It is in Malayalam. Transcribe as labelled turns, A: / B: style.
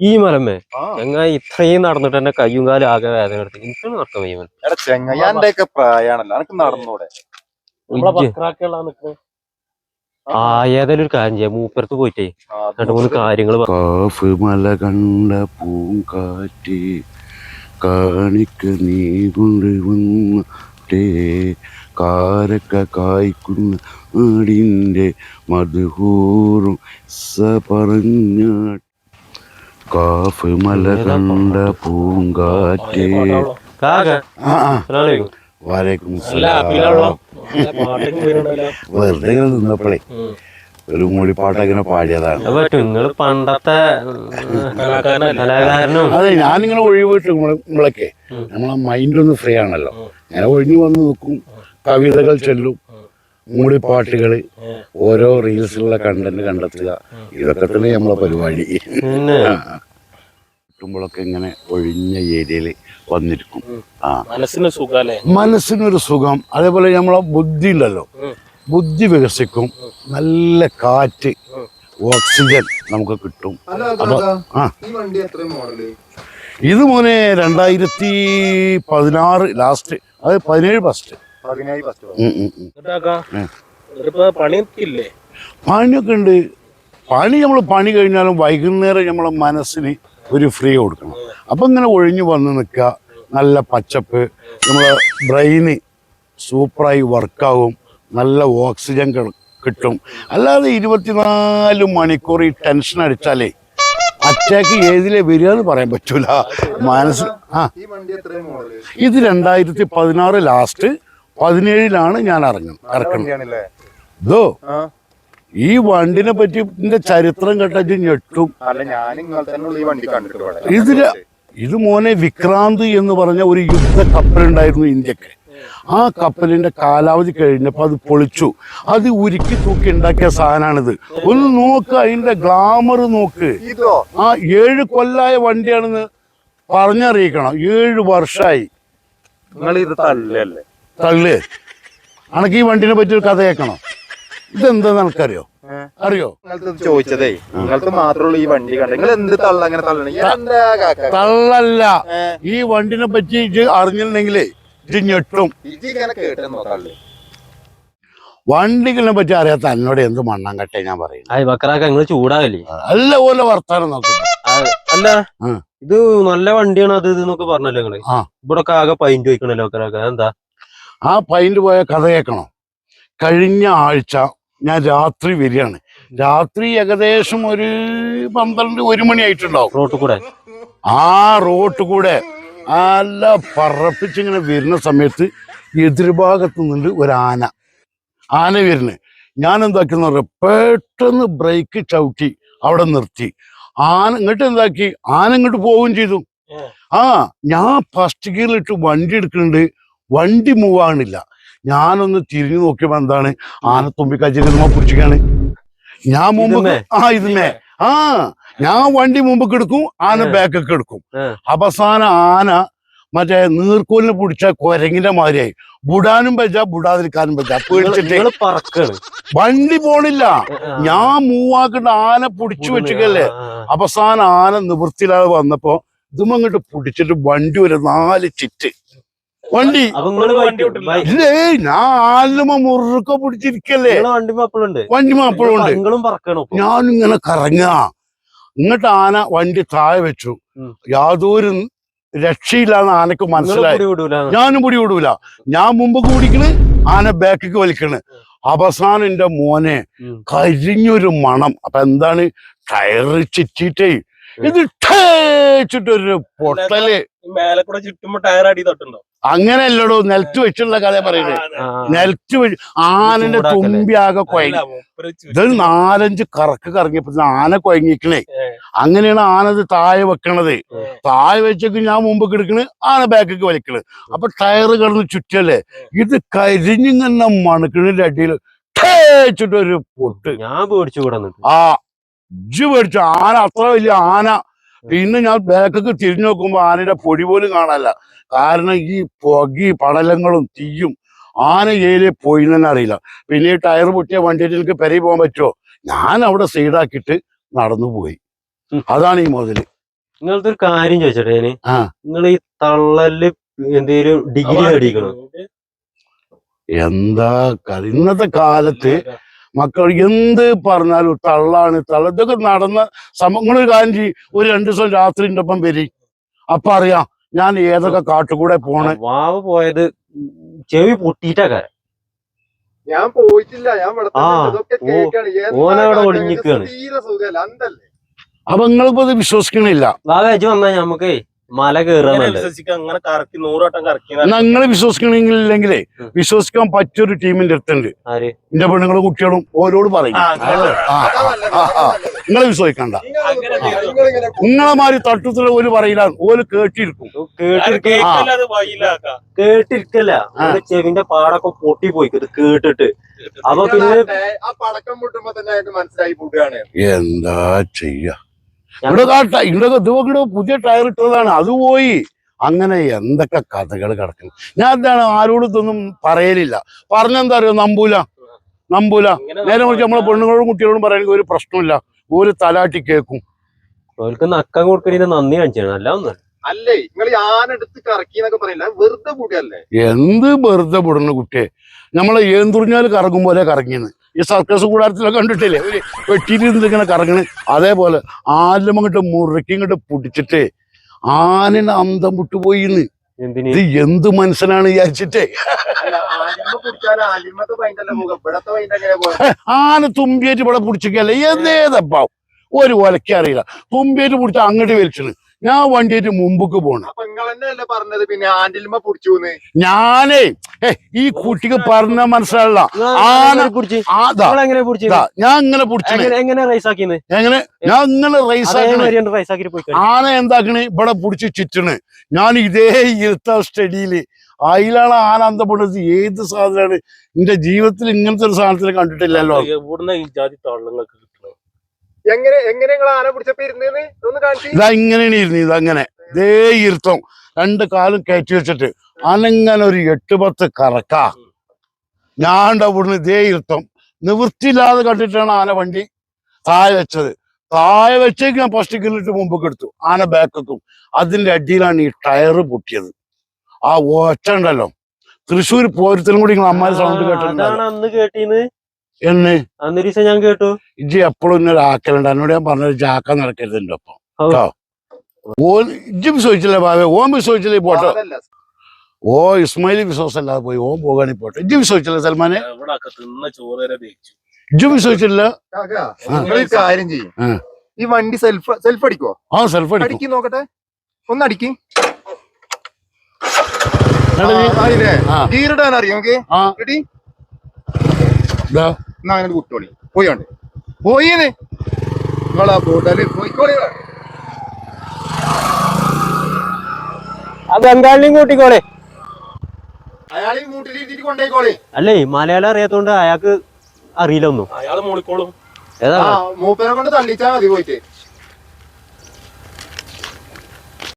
A: ഈ
B: മലമേ
A: ചങ്ങായി ഇത്രയും നടന്നിട്ട് എന്റെ കയ്യും കാലും ആകെ വേദന എടുത്ത് എനിക്ക് നടക്കാൻ വയ്യ
B: ചെങ്ങയ്യാന്റെയൊക്കെ പ്രായാണല്ലോ എനിക്ക് നടന്നൂടെ?
A: ആ ഏതായാലും ഒരു കാര്യം ചെയ്യാം. മൂപ്പരത്ത് പോയിട്ടേ രണ്ടു മൂന്ന് കാര്യങ്ങൾ
C: കാഫ് മല കണ്ട പൂങ്കാറ്റ് കാണിക്ക നീ കൊണ്ടുവന്നേ. കാരക്ക കായ്ക്കുന്ന ആടിന്റെ മധുഹൂറും സ പറഞ്ഞ കാഫ് മല കണ്ട പൂങ്കാറ്റേ. വാലേക്കും വെറുതെ നിന്നപ്പോഴേ. ഒരു മൂളിപ്പാട്ട് അങ്ങനെ പാടിയതാണ്
A: നിങ്ങൾ പണ്ടത്തെ? കലാകാരനും
C: അതെ ഞാനിങ്ങനെ ഒഴിവിട്ട് നമ്മളൊക്കെ. നമ്മളെ മൈൻഡൊന്ന് ഫ്രീ ആണല്ലോ. ഞാൻ ഒഴിഞ്ഞു വന്ന് നോക്കും കവിതകൾ ചെല്ലും മൂളിപ്പാട്ടുകൾ. ഓരോ റീൽസിലുള്ള കണ്ടന്റ് കണ്ടെത്തുക ഇതൊക്കെ തന്നെ നമ്മളെ പരിപാടി കിട്ടുമ്പോഴൊക്കെ ഇങ്ങനെ ഒഴിഞ്ഞ ഏരിയയിൽ വന്നിരിക്കും. ആ
D: മനസ്സിന് സുഖം
C: മനസ്സിനൊരു സുഖം അതേപോലെ നമ്മളെ ബുദ്ധി ഉണ്ടല്ലോ. ബുദ്ധി വികസിക്കും. നല്ല കാറ്റ് ഓക്സിജൻ നമുക്ക് കിട്ടും.
B: അപ്പോൾ
C: അപ്പൊ ആ.
B: ഈ വണ്ടി എത്ര മോഡൽ?
C: ഇത് മോനെ രണ്ടായിരത്തി പതിനാറ് ലാസ്റ്റ് അത് പതിനേഴ് ഫസ്റ്റ് പണിയൊക്കെ ഉണ്ട്. പണി നമ്മൾ പണി കഴിഞ്ഞാലും വൈകുന്നേരം നമ്മളെ മനസ്സിന് ഒരു ഫ്രീ കൊടുക്കണം. അപ്പം ഇങ്ങനെ ഒഴിഞ്ഞു വന്ന് നിൽക്കുക. നല്ല പച്ചപ്പ്. നമ്മളെ ബ്രെയിന് സൂപ്പറായി വർക്കാവും നല്ല ഓക്സിജൻ കിട്ടും. അല്ലാതെ ഇരുപത്തിനാല് മണിക്കൂർ ഈ ടെൻഷൻ അടിച്ചാലേ അറ്റാക്ക് ഏതിലെ വരിക എന്ന് പറയാൻ പറ്റൂല. മനസ്സ് ആ. ഇത് രണ്ടായിരത്തി പതിനാറ് ലാസ്റ്റ് പതിനേഴിലാണ് ഞാൻ ഇറങ്ങുന്നത്
B: ഇറക്കണം
C: ഇറക്കുന്നത് ഇതോ ഈ വണ്ടിനെ പറ്റി ഇതിന്റെ ചരിത്രം കേട്ടത് ഞെട്ടും. ഇതിൽ ഇത് മോനെ വിക്രാന്ത് എന്ന് പറഞ്ഞ ഒരു യുദ്ധ കപ്പലുണ്ടായിരുന്നു ഇന്ത്യയ്ക്ക്. ആ കപ്പലിന്റെ കാലാവധി കഴിഞ്ഞപ്പോൾ അത് പൊളിച്ചു. അത് ഉരുക്കി തൂക്കി ഉണ്ടാക്കിയ സാധനമാണിത് ഒന്ന് നോക്ക് അതിന്റെ ഗ്ലാമർ നോക്ക്. ആ ഏഴ് കൊല്ലായ വണ്ടിയാണെന്ന് പറഞ്ഞറിയിക്കണം. ഏഴ് വർഷമായി തള്ളു. അനക്ക് ഈ വണ്ടിനെ പറ്റി ഒരു കഥ കേൾക്കണം? ഇതെന്താ നിനക്കറിയോ അറിയോ?
B: ചോദിച്ചതേ നിങ്ങൾക്ക് മാത്രമുള്ള ഈ വണ്ടി കണ്ട നിങ്ങൾ എന്ത് തള്ള അങ്ങനെ തള്ളണ?
C: തള്ളല്ല. ഈ വണ്ടിനെ പറ്റി അറിഞ്ഞിട്ടുണ്ടെങ്കിലേ ഇജ്ജ് ഞെട്ടും
B: ഇജി ഇങ്ങനെ കേട്ടെന്നോ തള്ളു
C: വണ്ടികളെ പറ്റി അറിയാത്ത എന്നോട് എന്ത് മണ്ണാൻ കട്ടെ ഞാൻ പറയുന്നത്
A: ചൂടാവില്ലേ
C: അല്ല പോലെ വർത്താനം നോക്കുന്നു
A: അല്ല. ഇത് നല്ല വണ്ടിയാണ് അത് ഇത് എന്നൊക്കെ പറഞ്ഞല്ലോ
C: നിങ്ങൾ.
A: ഇവിടെ ഒക്കെ ആകെ പൈന്റ് വയ്ക്കണല്ലോ ബക്രാക്ക എന്താ
C: ആ പൈന്റ് പോയ കഥ കേൾക്കണം? കഴിഞ്ഞ ആഴ്ച ഞാൻ രാത്രി വരികയാണ്. രാത്രി ഏകദേശം ഒരു പന്ത്രണ്ട് ഒരു മണി ആയിട്ടുണ്ടാവും
A: റോട്ടിൽ കൂടെ.
C: ആ റോട്ടിൽ കൂടെ. നല്ല പറപ്പിച്ചിങ്ങനെ വരുന്ന സമയത്ത് എതിർഭാഗത്ത് നിന്നുണ്ട് ഒരു ആന. ആന വരുന്നത് ഞാൻ എന്താക്കിയെന്ന് പറയാം പെട്ടെന്ന് ബ്രേക്ക് ചവിട്ടി അവിടെ നിർത്തി. ആന ഇങ്ങോട്ട് എന്താക്കി? ആന ഇങ്ങോട്ട് പോവുകയും ചെയ്തു. ആ ഞാൻ ഫസ്റ്റ് ഗിയറിലിട്ട് വണ്ടി എടുക്കുന്നുണ്ട്. വണ്ടി മൂവ് ആകണില്ല ഞാനൊന്ന് തിരിഞ്ഞു നോക്കിയപ്പോ എന്താണ്? ആന തുമ്പിക്കാച്ചിരുന്ന പിടിച്ചിക്കാണ് ഞാൻ മുമ്പ് ആ ഇതുമേ ആ ഞാൻ വണ്ടി മുമ്പ് എടുക്കും ആന. ബാക്കൊക്കെ എടുക്കും. അവസാന ആന മറ്റേ നീർക്കോലിനെ പിടിച്ച കൊരങ്ങിന്റെ മാതിരിയായി. ബുടാനും പറ്റ ബുടാതിരിക്കാനും പറ്റ പേടിച്ചിട്ട് വണ്ടി പോണില്ല. ഞാൻ മൂവാക്കിട്ട് ആന പിടിച്ചു വെച്ചിക്കല്ലേ. അവസാനം ആന നിവൃത്തിയില്ലാതെ വന്നപ്പോ ഇതും അങ്ങോട്ട് പിടിച്ചിട്ട് വണ്ടി ഒരു നാല് ചിറ്റ്. വണ്ടി. ഇല്ലേ? ഞാൻ ആലുമ മുറുക്ക പിടിച്ചിരിക്കല്ലേ.
A: വണ്ടി മാപ്പിളുണ്ട്.
C: വണ്ടി മാപ്പിളുണ്ട്. ഞാൻ
A: ഇങ്ങനെ പറക്കണം
C: ഞാനിങ്ങനെ കറങ്ങുക ഇങ്ങോട്ട് ആന വണ്ടി താഴെ വെച്ചു. യാതൊരു രക്ഷയില്ലാന്ന് ആനക്ക് മനസ്സിലായി. ഞാനും പിടി വിടൂല ഞാൻ മുമ്പ് കൂടിക്കണ് ആന ബാക്കിക്ക് വലിക്കണ്. അവസാനം എന്റെ മോനെ. കരിഞ്ഞൊരു മണം. അപ്പൊ എന്താണ്? ടയറ് ചിറ്റിട്ടേ ഇത് ടേച്ചിട്ടൊരു പൊട്ടൽ.
D: മേലെ കൂടെ ചുറ്റുമ്പോ ടയർ അടി തൊട്ടുണ്ടോ
C: അങ്ങനെയല്ലടോ നിലത്ത് വെച്ചുള്ള കഥ പറയുന്നത്. നിലത്ത് വെച്ച് ആനന്റെ
A: തുമ്പിയാകെ
C: തുമ്പി ആകെ കൊയങ്ങി ഇത് നാലഞ്ച് കറക്ക് കറങ്ങിയപ്പോ ആന കൊയങ്ങിക്കണേ. അങ്ങനെയാണ് ആനത് താഴെ വെക്കണത്. താഴെ വെച്ചേക്ക് ഞാൻ മുമ്പ് കിടക്കണ് ആന ബാക്കൊക്കെ വലിക്കണ്. അപ്പൊ ടയറ് കിടന്ന് ചുറ്റല്ലേ? ഇത് കരിഞ്ഞിങ്ങനെ മണക്കണിന്റെ അടിയിൽ ഒരു പൊട്ട്.
A: ഞാൻ പേടിച്ചു
C: ആ ഇജ്ജ് പേടിച്ചു? ആന അത്ര വലിയ ആന പിന്നെ ഞാൻ ബാക്കൊക്കെ തിരിഞ്ഞു നോക്കുമ്പോൾ ആനയുടെ പൊടി പോലും കാണാനല്ല. കാരണം ഈ പുകി പടലങ്ങളും തീയും ആന ഏലെ പോയി തന്നെ അറിയില്ല. പിന്നെ ഈ ടയർ പൊട്ടിയ വണ്ടിയിൽ എനിക്ക് പെരയിൽ പോകാൻ പറ്റുമോ ഞാൻ അവിടെ സൈഡാക്കിയിട്ട് നടന്നു പോയി. അതാണ് ഈ മുതൽ.
A: നിങ്ങളത്തെ ഒരു കാര്യം ചോദിച്ചോട്ടെ
C: ഞാൻ.
A: നിങ്ങൾ ഈ തള്ളൽ എന്തേലും ഡിഗ്രി
C: എന്താ ഇന്നത്തെ കാലത്ത് മക്കൾ എന്ത് പറഞ്ഞാലും തള്ളാണ് തള്ള ഇതൊക്കെ നടന്ന സമങ്ങളൊരു കാര്യം ചെയ്യും. ഒരു രണ്ടു ദിവസം രാത്രിന്റെ ഒപ്പം വരി. അപ്പൊ അറിയാം ഞാൻ ഏതൊക്കെ കാട്ടുകൂടെ പോണേ.
A: വാവ് പോയത് ചെവി പൊട്ടിയിട്ടൊക്കെ
B: ഞാൻ പോയിട്ടില്ല ഞാൻ
A: ഓനവിടെ ഒളിഞ്ഞിക്കാണ്.
B: തീരെ സുഖല്ല അന്തല്ലേ?
C: അപ്പൊ നിങ്ങളിപ്പോ ഇത് വിശ്വസിക്കണില്ല.
A: വാവേജ് വന്നാ ഞമ്മക്കേ മല
D: വിശ്വസിക്കാൻ അങ്ങനെ കറക്കി നൂറോട്ടം കറക്കി
C: അങ്ങനെ വിശ്വസിക്കണമെങ്കിലെങ്കിലേ
D: ഉം.
C: വിശ്വസിക്കാൻ പറ്റിയൊരു ടീമിന്റെ അടുത്തുണ്ട്. എന്റെ പെണ്ണുങ്ങളും കുട്ടികളും ഓരോട് പറയും. നിങ്ങളെ വിശ്വസിക്കണ്ട. നിങ്ങളെ മാതിരി തട്ടുത്തിൽ ഓൽ പറയില്ല ഓര് കേട്ടിരിക്കും.
A: കേട്ടിരിക്ക കേട്ടിരിക്കല്ല. ചെവിന്റെ പാടൊക്കെ പൊട്ടി പോയി കേട്ടിട്ട്. അപ്പൊ പിന്നെ
B: ആ പടക്കം പൊട്ടുമ്പോ തന്നെ മനസ്സിലായി പോവുകയാണ്.
C: എന്താ ചെയ്യ? ഇവിടെ ഇവിടെ ഇവിടെ പുതിയ ടയർ ഇട്ടതാണ്. അത് പോയി. അങ്ങനെ എന്തൊക്കെ കഥകൾ കിടക്കുന്നു. ഞാൻ എന്താണ് ആരോടും ഇതൊന്നും പറയലില്ല. പറഞ്ഞെന്താ അറിയോ? നമ്പൂല. നമ്പൂല. നേരെ മറിച്ച് നമ്മളെ പെണ്ണുങ്ങളോടും കുട്ടികളോടും പറയുകയാണെങ്കിൽ ഒരു പ്രശ്നമില്ല. ഒരു തലാട്ടി കേൾക്കും.
A: അവർക്ക് നക്കം കൊടുക്കണ നന്ദി കാണിച്ചാണ്. അല്ല ഒന്ന്.
B: അല്ലേ? നിങ്ങൾ ആനെടുത്ത് ആന എടുത്ത് കറക്കി എന്നൊക്കെ പറയില്ല? വെറുതെ കൂടിയല്ലേ?
C: എന്ത് വെറുതെ വിടുന്ന കുട്ടിയെ? നമ്മളെ ഏന്തുറിഞ്ഞാൽ കറങ്ങും പോലെ കറങ്ങിയെന്ന് ഈ സർക്കസ് കൂടാരത്തിലൊക്കെ കണ്ടിട്ടില്ലേ? ഒരു വെട്ടിയിരുന്ന് ഇങ്ങനെ കറങ്ങണ്. അതേപോലെ ആലും അങ്ങോട്ട് മുറുക്കി ഇങ്ങോട്ട് പിടിച്ചിട്ടേ ആനന് അന്തം വിട്ടുപോയിന്ന്.
A: എന്തിന്?
C: ഇത് എന്ത് മനസ്സിനാണ് വിചാരിച്ചിട്ടേ? ആന തുമ്പിയേറ്റ് ഇവിടെ പിടിച്ചിക്കല്ലേ എന്തേതപ്പാവും ഒരു വലക്കറിയില്ല തുമ്പിയേറ്റ് പിടിച്ച അങ്ങോട്ട് വലിച്ചണ്. ഞാൻ വണ്ടിയിട്ട് മുമ്പക്ക് പോണ
B: പറഞ്ഞത് പിന്നെ പിടിച്ചു
C: ഞാനേ ഏ ഈ കുട്ടിക്ക് പറഞ്ഞ മനസ്സിലല്ല ആന-
A: പിടിച്ച്.
C: ആതാ
A: എങ്ങനെ പിടിച്ച്?
C: ഞാൻ ഇങ്ങനെ പിടിച്ചേ.
A: എങ്ങനെ എങ്ങനെ റൈസ് ആക്കിന്ന്?
C: എങ്ങനെ? ഞാൻ ഇങ്ങനെ റൈസ് ആക്കണേ
A: അതേമാതിരി റൈസ് ആക്കി പോയി കളി.
C: ആന എന്താക്കണ്? ഇവിടെ പിടിച്ച് ചുറ്റണ്. ഞാൻ ഇതേ ഇരുത്ത സ്റ്റഡിയിൽ. അതിലാണ് ആന അന്തപ്പെടുന്നത് ഏത് സാധനമാണ്? എന്റെ ജീവിതത്തിൽ ഇങ്ങനത്തെ ഒരു സാധനത്തിൽ കണ്ടിട്ടില്ലല്ലോ.
D: ഇവിടുന്ന് ഈ ജാതി തള്ളങ്ങൾക്ക് കിട്ടണം
B: എങ്ങനെ എങ്ങനെ നിങ്ങൾ ആന പിടിച്ചപ്പോ ഇരുന്നേന്ന്? ഒന്ന് കാണിച്ചു.
C: ഇതാ ഇങ്ങനെയാണ് ഇതങ്ങനെ ഇതേ ഇരുത്തം. രണ്ട് കാലും കയറ്റി വെച്ചിട്ട് അനങ്ങനെ ഒരു എട്ട് പത്ത് കറക്ക. ഞാൻ ഇവിടുന്ന് ഇതേ ഇരുത്തം. നിവൃത്തിയില്ലാതെ കണ്ടിട്ടാണ് ആന വണ്ടി താഴെ വെച്ചത്. താഴെ വെച്ചേക്ക് ഞാൻ ഫസ്റ്റ് കിലോമീറ്റർ മുമ്പൊക്കെ എടുത്തു. ആന ബാക്കും അതിന്റെ അടിയിലാണ് ഈ ടയർ പൊട്ടിയത്. ആ ഒറ്റ ഉണ്ടല്ലോ. തൃശ്ശൂർ പോരത്തിലും കൂടി നിങ്ങൾ അമ്മാര് സൗണ്ട്
A: ആ,
C: എന്ന്
A: അന്നൊരു ഞാൻ കേട്ടു.
C: ഇജ്ജ് എപ്പോഴും ഇന്നൊരു ആക്കലുണ്ട്. എന്നോട് ഞാൻ പറഞ്ഞൊരു ജാക്ക നടക്കരുത് എന്റെ ഒപ്പം
A: ഓ.
C: കേട്ടോ ഓൻ ഇജ്ജ് വിശ്വസിച്ചില്ലേ ബാബേ? ഓൻ വിശ്വസിച്ചില്ലേ പോട്ടെ ഓ ഇസ്മായിൽ വിശ്വാസമല്ലാതെ പോയി. ഓൻ പോകാണി പോട്ടെ ഇജ്ജ് വിശ്വസിച്ചില്ലേ സൽമാനെ? ഇജ്ജ് വിശ്വസിച്ചില്ല
B: കാര്യം ചെയ്യും. ഈ വണ്ടി സെൽഫ് സെൽഫ് അടിക്കോ
C: ആ സെൽഫ് അടിക്കും.
B: നോക്കട്ടെ. ഒന്ന് അടിക്കി. ഗീറിടാൻ അറിയാം ഓക്കെ
C: ആ.
B: റെഡി
C: ഇതാ
B: എന്നാ അങ്ങനെ കുട്ടോളി പോയോണ്ട് പോയിന്ന് നിങ്ങളാ ബോട്ടൽ പോയിക്കോളി.
A: ആ ബംഗാളിനെയും കൂട്ടിക്കോളെ.
B: അയാൾ മൂട്ടിലിരുത്തിട്ട് കൊണ്ടേക്കോളി
A: അല്ലേ മലയാളം അറിയാത്തോണ്ട് അയാൾക്ക് അറിയില്ല ഒന്നും.
D: അയാൾ മൂളിക്കോളും.
A: ഏതാ?
B: ആ മൂപ്പനെ കൊണ്ട് തള്ളിച്ചാ മതി പോയിട്ട്.